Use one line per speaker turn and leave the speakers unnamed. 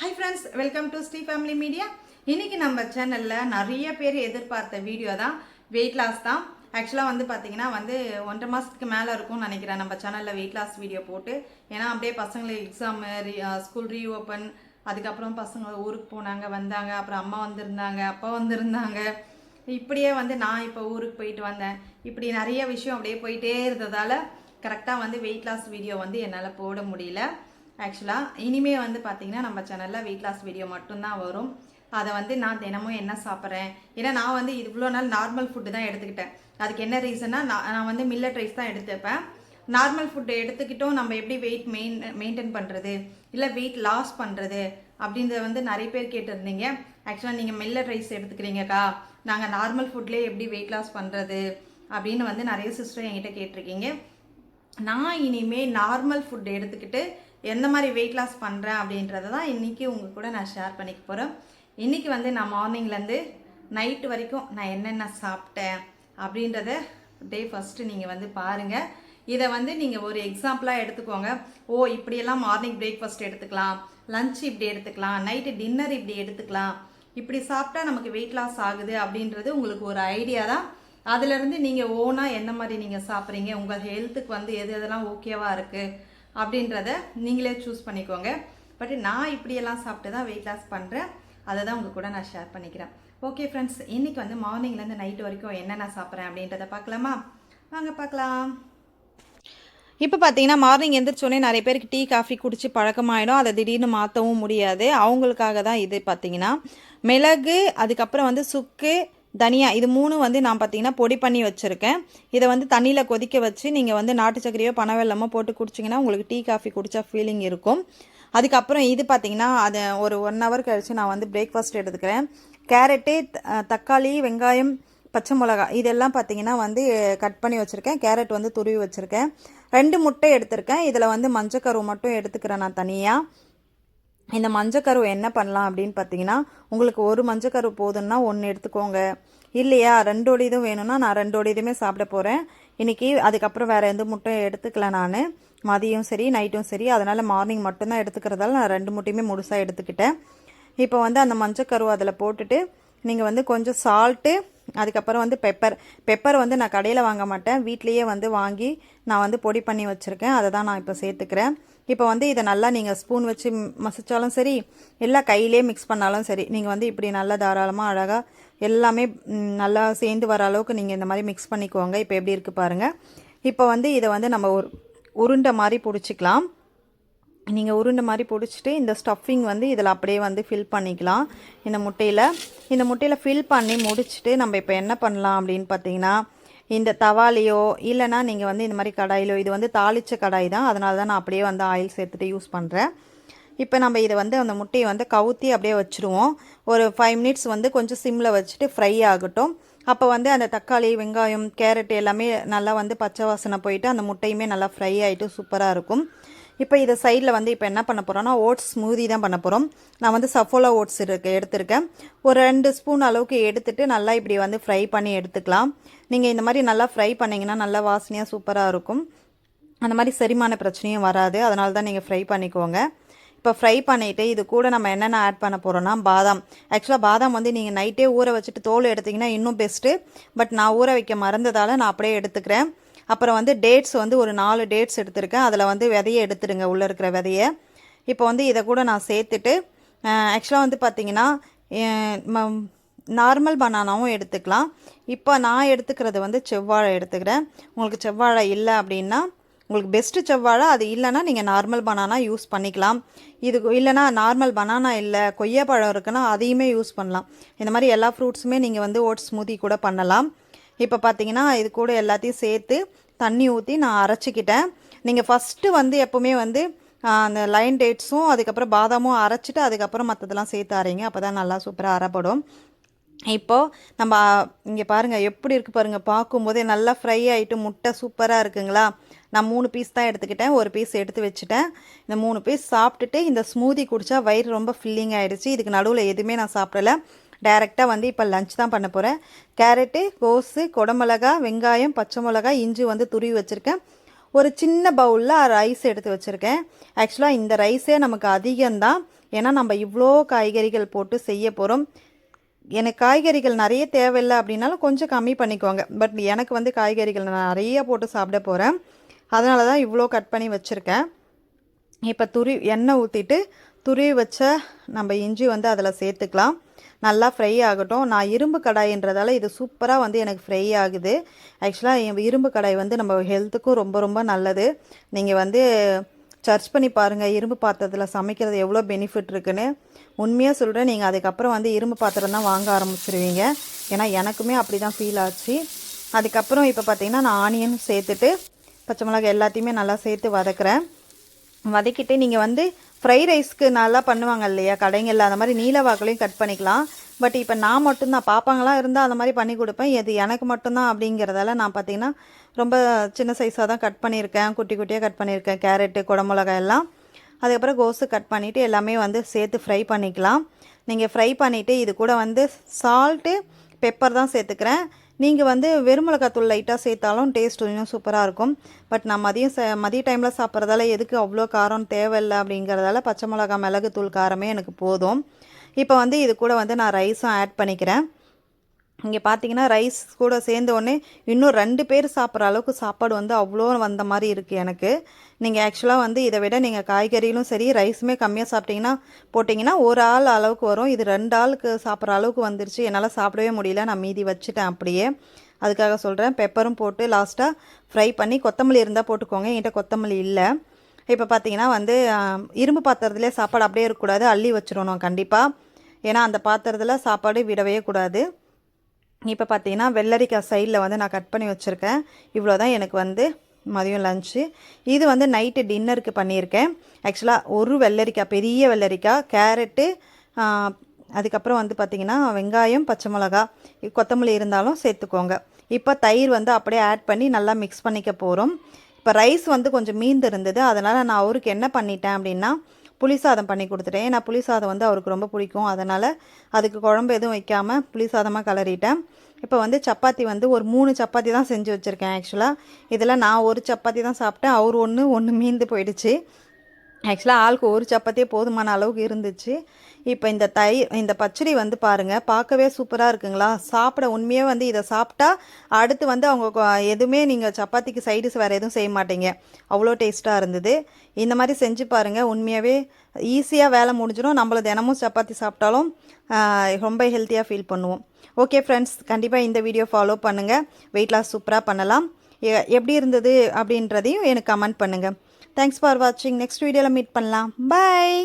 Hi friends welcome to Sri family media இன்னைக்கு நம்ம சேனலில் நிறைய பேர் எதிர்பார்த்த வீடியோ தான் வெயிட் லாஸ் தான். ஆக்சுவலாக வந்து பார்த்திங்கன்னா வந்து ஒன்றரை மாதத்துக்கு மேலே இருக்கும்னு நினைக்கிறேன் நம்ம சேனலில் வெயிட் லாஸ் வீடியோ போட்டு. ஏன்னா அப்படியே பசங்களுக்கு ரீ ஸ்கூல் ரீஓப்பன் அதுக்கப்புறம் பசங்க ஊருக்கு போனாங்க வந்தாங்க அப்புறம் அம்மா வந்திருந்தாங்க அப்பா வந்திருந்தாங்க. இப்படியே வந்து நான் இப்போ ஊருக்கு போயிட்டு வந்தேன். இப்படி நிறைய விஷயம் அப்படியே போயிட்டே இருந்ததால் கரெக்டாக வந்து வெயிட் லாஸ் வீடியோ வந்து என்னால் போட முடியல. ஆக்சுவலாக இனிமே வந்து பார்த்தீங்கன்னா நம்ம சேனலில் வெயிட் லாஸ் வீடியோ மட்டும்தான் வரும். அதை வந்து நான் தினமும் என்ன சாப்பிட்றேன்? ஏன்னா நான் வந்து இவ்வளோ நாள் நார்மல் ஃபுட்டு தான் எடுத்துக்கிட்டேன். அதுக்கு என்ன ரீசன்னா நான் நான் வந்து மில்லட் ரைஸ் தான் எடுத்துப்பேன். நார்மல் ஃபுட்டு எடுத்துக்கிட்டோம் நம்ம எப்படி வெயிட் மெயின் மெயின்டைன் பண்ணுறது இல்லை வெயிட் லாஸ் பண்ணுறது அப்படின்றத வந்து நிறைய பேர் கேட்டிருந்தீங்க. ஆக்சுவலாக நீங்கள் மில்லட் ரைஸ் எடுத்துக்கிறீங்கக்கா? நாங்கள் நார்மல் ஃபுட்லேயே எப்படி வெயிட் லாஸ் பண்ணுறது அப்படின்னு வந்து நிறைய சிஸ்டர் என்கிட்ட கேட்டிருக்கீங்க. நான் இனிமேல் நார்மல் ஃபுட் எடுத்துக்கிட்டு எந்த மாதிரி வெயிட் லாஸ் பண்ணுறேன் அப்படின்றத தான் இன்றைக்கி உங்கள் கூட நான் ஷேர் பண்ணிக்க போகிறேன் இன்றைக்கி வந்து நான் மார்னிங்லேருந்து நைட்டு வரைக்கும் நான் என்னென்ன சாப்பிட்டேன் அப்படின்றத டே ஃபஸ்ட்டு நீங்கள் வந்து பாருங்கள் இதை வந்து நீங்கள் ஒரு எக்ஸாம்பிளாக எடுத்துக்கோங்க. ஓ இப்படியெல்லாம் மார்னிங் பிரேக்ஃபாஸ்ட் எடுத்துக்கலாம் லஞ்ச் இப்படி எடுத்துக்கலாம் நைட்டு டின்னர் இப்படி எடுத்துக்கலாம். இப்படி சாப்பிட்டா நமக்கு வெயிட் லாஸ் ஆகுது அப்படின்றது உங்களுக்கு ஒரு ஐடியா தான். அதுலேருந்து நீங்கள் ஓனாக எந்த மாதிரி நீங்கள் சாப்பிட்றீங்க? உங்கள் ஹெல்த்துக்கு வந்து எது எதெல்லாம் ஓகேவாக இருக்குது அப்படின்றத நீங்களே சூஸ் பண்ணிக்கோங்க. பட் நான் இப்படியெல்லாம் சாப்பிட்டு தான் வெயிட் லாஸ் பண்ணுறேன் அதை தான் உங்கள் கூட நான் ஷேர் பண்ணிக்கிறேன். ஓகே ஃப்ரெண்ட்ஸ் இன்றைக்கி வந்து மார்னிங்லேருந்து நைட் வரைக்கும் என்னென்ன சாப்பிட்றேன் அப்படின்றத பார்க்கலாமா? வாங்க பார்க்கலாம். இப்போ பார்த்தீங்கன்னா மார்னிங் எந்திரிச்சோடனே நிறைய பேருக்கு டீ காஃபி குடித்து பழக்கமாயிடும். அதை திடீர்னு மாற்றவும் முடியாது. அவங்களுக்காக தான் இது பார்த்தீங்கன்னா. மிளகு அதுக்கப்புறம் வந்து சுக்கு தனியா இது மூணு வந்து நான் பார்த்தீங்கன்னா பொடி பண்ணி வச்சுருக்கேன். இதை வந்து தண்ணியில் கொதிக்க வச்சு நீங்கள் வந்து நாட்டு சக்கரையோ பனை வெல்லமோ போட்டு குடிச்சிங்கன்னா உங்களுக்கு டீ காஃபி குடித்தா ஃபீலிங் இருக்கும். அதுக்கப்புறம் இது பார்த்தீங்கன்னா அதை ஒரு ஒன் ஹவர் கழித்து நான் வந்து பிரேக்ஃபாஸ்ட் எடுத்துக்கிறேன். கேரட்டு த- தக்காளி வெங்காயம் பச்சை மிளகா இதெல்லாம் பார்த்தீங்கன்னா வந்து கட் பண்ணி வச்சுருக்கேன். கேரட் வந்து துருவி வச்சுருக்கேன். ரெண்டு முட்டை எடுத்திருக்கேன். இதில் வந்து மஞ்சக்கரு மட்டும் எடுத்துக்கிறேன் நான் தனியாக இந்த மஞ்சக்கரு என்ன பண்ணலாம் அப்படின்னு பார்த்தீங்கன்னா உங்களுக்கு ஒரு மஞ்சக்கரு போதுன்னா ஒன்று எடுத்துக்கோங்க. இல்லையா? ரெண்டோட இதுவும் வேணும்னா நான் ரெண்டோட இதுவுமே சாப்பிட போகிறேன் இன்றைக்கி அதுக்கப்புறம் வேறு எந்த முட்டையும் எடுத்துக்கல நான். மதியம் சரி நைட்டும் சரி அதனால் மார்னிங் மட்டும்தான் எடுத்துக்கிறதால நான் ரெண்டு முட்டையுமே முழுசாக எடுத்துக்கிட்டேன். இப்போ வந்து அந்த மஞ்சக்கரு அதில் போட்டுட்டு நீங்கள் வந்து கொஞ்சம் சால்ட்டு அதுக்கப்புறம் வந்து பெப்பர் பெப்பர் வந்து நான் கடையில் வாங்க மாட்டேன். வீட்லேயே வந்து வாங்கி நான் வந்து பொடி பண்ணி வச்சுருக்கேன். அதை தான் நான் இப்போ சேர்த்துக்கிறேன். இப்போ வந்து இதை நல்லா நீங்கள் ஸ்பூன் வச்சு மசித்தாலும் மசிச்சாலும் சரி எல்லாம் கையிலே மிக்ஸ் பண்ணாலும் சரி நீங்கள் வந்து இப்படி நல்லா தாராளமாக அழகாக எல்லாமே நல்லா சேர்ந்து வர அளவுக்கு நீங்கள் இந்த மாதிரி மிக்ஸ் பண்ணிக்கோங்க. இப்போ எப்படி இருக்குது பாருங்கள் இப்போ வந்து இதை வந்து நம்ம ஒரு உருண்டை மாதிரி பிடிச்சிக்கலாம். நீங்கள் உருண்டை மாதிரி பிடிச்சிட்டு இந்த ஸ்டஃபிங் வந்து இதில் அப்படியே வந்து ஃபில் பண்ணிக்கலாம். இந்த முட்டையில் இந்த முட்டையில் ஃபில் பண்ணி முடிச்சுட்டு நம்ம இப்போ என்ன பண்ணலாம் அப்படின்னு பார்த்தீங்கன்னா இந்த தவாலையோ இல்லைனா நீங்கள் வந்து இந்த மாதிரி கடாயிலோ இது வந்து தாளிச்ச கடாய் தான். அதனால தான் நான் அப்படியே வந்து ஆயில் சேர்த்துட்டு யூஸ் பண்ணுறேன் இப்போ நம்ம இதை வந்து அந்த முட்டையை வந்து கவுத்தி அப்படியே வச்சுருவோம். ஒரு ஃபைவ் மினிட்ஸ் வந்து கொஞ்சம் சிம்மில் வச்சுட்டு ஃப்ரை ஆகட்டும். அப்போ வந்து அந்த தக்காளி வெங்காயம் கேரட் எல்லாமே நல்லா வந்து பச்சை வாசனை போயிட்டு அந்த முட்டையுமே நல்லா ஃப்ரை ஆகிட்டு சூப்பராக இருக்கும். இப்போ இதை சைடில் வந்து இப்போ என்ன பண்ண போகிறோன்னா ஓட்ஸ் ஸ்மூதி தான் பண்ண போகிறோம் நான் வந்து சஃபோலா ஓட்ஸ் இருக்கு எடுத்திருக்கேன். ஒரு ரெண்டு ஸ்பூன் அளவுக்கு எடுத்துகிட்டு நல்லா இப்படி வந்து ஃப்ரை பண்ணி எடுத்துக்கலாம். நீங்கள் இந்த மாதிரி நல்லா ஃப்ரை பண்ணிங்கன்னா நல்லா வாசனையாக சூப்பராக இருக்கும். அந்த மாதிரி செரிமான பிரச்சனையும் வராது. அதனால தான் நீங்கள் ஃப்ரை பண்ணிக்கோங்க. இப்போ ஃப்ரை பண்ணிவிட்டு இது கூட நம்ம என்னென்ன ஆட் பண்ண போகிறோன்னா பாதாம். ஆக்சுவலாக பாதாம் வந்து நீங்கள் நைட்டே ஊற வச்சுட்டு தோல் எடுத்திங்கன்னா இன்னும் பெஸ்ட்டு பட் நான் ஊற வைக்க மறந்ததால் நான் அப்படியே எடுத்துக்கிறேன். அப்புறம் வந்து டேட்ஸ் வந்து ஒரு நாலு டேட்ஸ் எடுத்திருக்கேன். அதில் வந்து விதையை எடுத்துடுங்க உள்ளே இருக்கிற விதையை. இப்போ வந்து இதை கூட நான் சேர்த்துட்டு ஆக்சுவலாக வந்து பார்த்தீங்கன்னா நார்மல் பனானாவும் எடுத்துக்கலாம். இப்போ நான் எடுத்துக்கிறது வந்து செவ்வாழை எடுத்துக்கிறேன். உங்களுக்கு செவ்வாழை இல்லை அப்படின்னா உங்களுக்கு பெஸ்ட்டு செவ்வாழை அது இல்லைன்னா நீங்கள் நார்மல் பனானா யூஸ் பண்ணிக்கலாம். இது இல்லைன்னா நார்மல் பனானா இல்லை கொய்யாப்பழம் இருக்குன்னா அதையுமே யூஸ் பண்ணலாம். இந்த மாதிரி எல்லா ஃப்ரூட்ஸுமே நீங்கள் வந்து ஓட்ஸ் ஸ்மூதி கூட பண்ணலாம். இப்போ பார்த்தீங்கன்னா இது கூட எல்லாத்தையும் சேர்த்து தண்ணி ஊற்றி நான் அரைச்சிக்கிட்டேன். நீங்கள் ஃபஸ்ட்டு வந்து எப்போவுமே வந்து அந்த லைன் டேட்ஸும் அதுக்கப்புறம் பாதாமும் அரைச்சிட்டு அதுக்கப்புறம் மற்றதெல்லாம் சேர்த்து அரைங்க. அப்போ தான் நல்லா சூப்பராக அரைப்படும். இப்போது நம்ம இங்கே பாருங்கள் எப்படி இருக்குது பாருங்கள் பார்க்கும்போதே நல்லா ஃப்ரை ஆகிட்டு முட்டை சூப்பராக இருக்குங்களா? நான் மூணு பீஸ் தான் எடுத்துக்கிட்டேன். ஒரு பீஸ் எடுத்து வச்சுட்டேன். இந்த மூணு பீஸ் சாப்பிட்டுட்டு இந்த ஸ்மூதி குடித்தா வயிறு ரொம்ப ஃபில்லிங் ஆகிடுச்சு இதுக்கு நடுவில் எதுவுமே நான் சாப்பிடல. டைரெக்டாக வந்து இப்போ லஞ்ச் தான் பண்ண போகிறேன் கேரட்டு கோஸு குடமிளகா வெங்காயம் பச்சை மிளகா இஞ்சி வந்து துருவி வச்சுருக்கேன். ஒரு சின்ன பவுலில் ரைஸ் எடுத்து வச்சுருக்கேன். ஆக்சுவலாக இந்த ரைஸே நமக்கு அதிகம்தான். ஏன்னா நம்ம இவ்வளோ காய்கறிகள் போட்டு செய்ய போகிறோம் எனக்கு காய்கறிகள் நிறைய தேவையில்லை அப்படின்னாலும் கொஞ்சம் கம்மி பண்ணிக்கோங்க. பட் எனக்கு வந்து காய்கறிகள் நான் நிறைய போட்டு சாப்பிட போகிறேன் அதனால தான் இவ்வளோ கட் பண்ணி வச்சுருக்கேன். இப்போ துரி எண்ணெய் ஊற்றிட்டு துருவி வச்ச நம்ம இஞ்சி வந்து அதில் சேர்த்துக்கலாம். நல்லா ஃப்ரை ஆகட்டும். நான் இரும்பு கடாயின்றதால இது சூப்பராக வந்து எனக்கு ஃப்ரை ஆகுது. ஆக்சுவலாக இரும்பு கடாய் வந்து நம்ம ஹெல்த்துக்கும் ரொம்ப ரொம்ப நல்லது. நீங்கள் வந்து சர்ச் பண்ணி பாருங்கள் இரும்பு பாத்திரத்தில் சமைக்கிறது எவ்வளோ பெனிஃபிட் இருக்குன்னு. உண்மையாக சொல்கிறேன் நீங்கள் அதுக்கப்புறம் வந்து இரும்பு பாத்திரம் தான் வாங்க ஆரம்பிச்சிருவீங்க. ஏன்னா எனக்குமே அப்படி தான் ஃபீல் ஆச்சு. அதுக்கப்புறம் இப்போ பார்த்தீங்கன்னா நான் ஆனியன் சேர்த்துட்டு பச்சை மிளகாய் எல்லாத்தையுமே நல்லா சேர்த்து வதக்குறேன். வதக்கிட்டு நீங்கள் வந்து ஃப்ரை ரைஸ்க்கு நல்லா பண்ணுவாங்க இல்லையா? கடைங்களில் அந்த மாதிரி நீல வாக்குலையும் கட் பண்ணிக்கலாம். பட் இப்போ நான் மட்டும்தான் பாப்பாங்களாம் இருந்தால் அந்த மாதிரி பண்ணி கொடுப்பேன். இது எனக்கு மட்டும்தான் அப்படிங்கிறதால நான் பார்த்தீங்கன்னா ரொம்ப சின்ன சைஸாக தான் கட் பண்ணியிருக்கேன். குட்டி குட்டியாக கட் பண்ணியிருக்கேன். கேரட்டு குடமிளகாய் எல்லாம். அதுக்கப்புறம் கோஸு கட் பண்ணிவிட்டு எல்லாமே வந்து சேர்த்து ஃப்ரை பண்ணிக்கலாம். நீங்கள் ஃப்ரை பண்ணிவிட்டு இது கூட வந்து சால்ட்டு பெப்பர் தான் சேர்த்துக்கிறேன். நீங்கள் வந்து வெறுமிளகாத்தூள் லைட்டாக சேர்த்தாலும் டேஸ்ட் இன்னும் சூப்பராக இருக்கும். பட் நான் மதியம் ச மதிய டைமில் சாப்பிட்றதால எதுக்கு அவ்வளோ காரம் தேவையில்லை அப்படிங்கிறதால பச்சை மிளகா மிளகுத்தூள் காரமே எனக்கு போதும். இப்போ வந்து இது கூட வந்து நான் ரைஸும் ஆட் பண்ணிக்கிறேன். இங்கே பார்த்தீங்கன்னா ரைஸ் கூட சேர்ந்த உடனே இன்னும் ரெண்டு பேர் சாப்பிட்ற அளவுக்கு சாப்பாடு வந்து அவ்வளோ வந்த மாதிரி இருக்குது எனக்கு. நீங்கள் ஆக்சுவலாக வந்து இதை விட நீங்கள் காய்கறிகளும் சரி ரைஸுமே கம்மியாக சாப்பிட்டீங்கன்னா போட்டிங்கன்னா ஒரு ஆள் அளவுக்கு வரும். இது ரெண்டு ஆளுக்கு சாப்பிட்ற அளவுக்கு வந்துருச்சு. என்னால் சாப்பிடவே முடியல. நான் மீதி வச்சுட்டேன் அப்படியே. அதுக்காக சொல்கிறேன் பெப்பரும் போட்டு லாஸ்ட்டாக ஃப்ரை பண்ணி கொத்தமல்லி இருந்தால் போட்டுக்கோங்க. என்கிட்ட கொத்தமல்லி இல்லை. இப்போ பார்த்தீங்கன்னா வந்து இரும்பு பாத்திரத்துலேயே சாப்பாடு அப்படியே இருக்கக்கூடாது. அள்ளி வச்சிடணும் கண்டிப்பாக ஏன்னா அந்த பாத்திரத்தில் சாப்பாடு விடவே கூடாது. இப்போ பார்த்தீங்கன்னா வெள்ளரிக்காய் சைடில் வந்து நான் கட் பண்ணி வச்சுருக்கேன். இவ்வளோ தான் எனக்கு வந்து மதியம் லஞ்சு இது வந்து நைட்டு டின்னருக்கு பண்ணியிருக்கேன். ஆக்சுவலாக ஒரு வெள்ளரிக்காய் பெரிய வெள்ளரிக்காய் கேரட்டு அதுக்கப்புறம் வந்து பார்த்திங்கன்னா வெங்காயம் பச்சை மிளகா கொத்தமல்லி இருந்தாலும் சேர்த்துக்கோங்க. இப்போ தயிர் வந்து அப்படியே ஆட் பண்ணி நல்லா மிக்ஸ் பண்ணிக்க போகிறோம் இப்போ ரைஸ் வந்து கொஞ்சம் மீந்து இருந்தது. அதனால் நான் அவருக்கு என்ன பண்ணிட்டேன் அப்படின்னா புளி சாதம் பண்ணி கொடுத்துட்டேன். ஏன்னா புளி சாதம் வந்து அவருக்கு ரொம்ப பிடிக்கும். அதனால் அதுக்கு குழம்பு எதுவும் வைக்காமல் புளி சாதமாக கலரிட்டேன். இப்போ வந்து சப்பாத்தி வந்து ஒரு மூணு சப்பாத்தி தான் செஞ்சு வச்சுருக்கேன் ஆக்சுவலாக இதில் நான் ஒரு சப்பாத்தி தான் சாப்பிட்டேன். அவர் ஒன்று ஒன்று மீந்து போயிடுச்சு. ஆக்சுவலாக ஆளுக்கு ஒரு சப்பாத்தியே போதுமான அளவுக்கு இருந்துச்சு. இப்போ இந்த தயிர் இந்த பச்சடி வந்து பாருங்கள் பார்க்கவே சூப்பராக இருக்குங்களா? சாப்பிட உண்மையே வந்து இதை சாப்பிட்டா அடுத்து வந்து அவங்க எதுவுமே நீங்கள் சப்பாத்திக்கு சைடிஸ் வேறு எதுவும் செய்ய மாட்டீங்க. அவ்வளோ டேஸ்ட்டாக இருந்தது. இந்த மாதிரி செஞ்சு பாருங்கள் உண்மையாகவே ஈஸியாக வேலை முடிஞ்சிடும். நம்மள தினமும் சப்பாத்தி சாப்பிட்டாலும் ரொம்ப ஹெல்த்தியாக ஃபீல் பண்ணுவோம். ஓகே ஃப்ரெண்ட்ஸ் கண்டிப்பாக இந்த வீடியோ ஃபாலோ பண்ணுங்கள் வெயிட் லாஸ் சூப்பராக பண்ணலாம். எப்படி இருந்தது அப்படின்றதையும் எனக்கு கமெண்ட் பண்ணுங்கள் தேங்க்ஸ் ஃபார் வாட்சிங் நெக்ஸ்ட் வீடியோவில் மீட் பண்ணலாம். பாய்